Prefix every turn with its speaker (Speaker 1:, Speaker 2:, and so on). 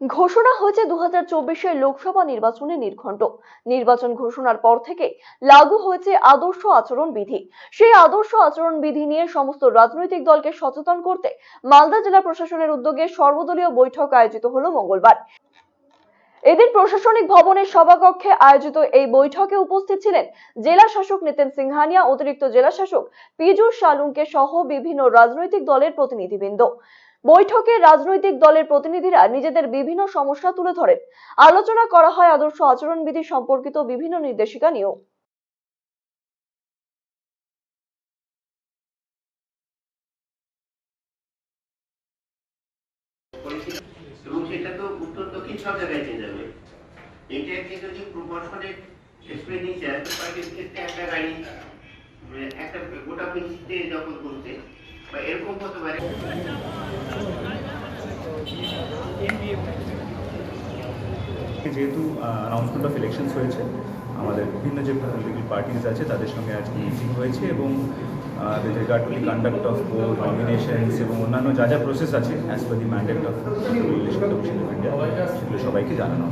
Speaker 1: ঘোষণা হয়েছে দু হাজার লোকসভা নির্বাচনে নির্ঘণ্ট। নির্বাচন ঘোষণার পর থেকে লাগু হয়েছে আদর্শ আচরণ বিধি সেই আদর্শ আচরণ বিধি নিয়ে সমস্ত রাজনৈতিক দলকে সচেতন করতে মালদা জেলা প্রশাসনের উদ্যোগে সর্বদলীয় বৈঠক আয়োজিত হলো মঙ্গলবার। এদিন প্রশাসনিক ভবনের সভাকক্ষে আয়োজিত এই বৈঠকে উপস্থিত ছিলেন জেলা শাসক নিতেন সিংহানিয়া, অতিরিক্ত জেলা শাসক পীযুষ সালুঙ্কে সহ বিভিন্ন রাজনৈতিক দলের প্রতিনিধিবৃন্দ। বৈঠকে রাজনৈতিক দলের প্রতিনিধিরা নিজেদের বিভিন্ন সমস্যা তুলে ধরেন। আলোচনা করা হয় আদর্শ আচরণবিধি সম্পর্কিত বিভিন্ন নির্দেশিকা নিয়েও।
Speaker 2: যেহেতু অ্যানাউন্সমেন্ট অফ ইলেকশনস হয়েছে আমাদের বিভিন্ন যে পলিটিক্যাল পার্টিস আছে তাদের সঙ্গে আজকে মিটিং হয়েছে এবং with regard to the conduct of board nominations এবং অন্যান্য যা যা প্রসেস আছে as per the mandate of election commission of India সেগুলো সবাইকে জানানো।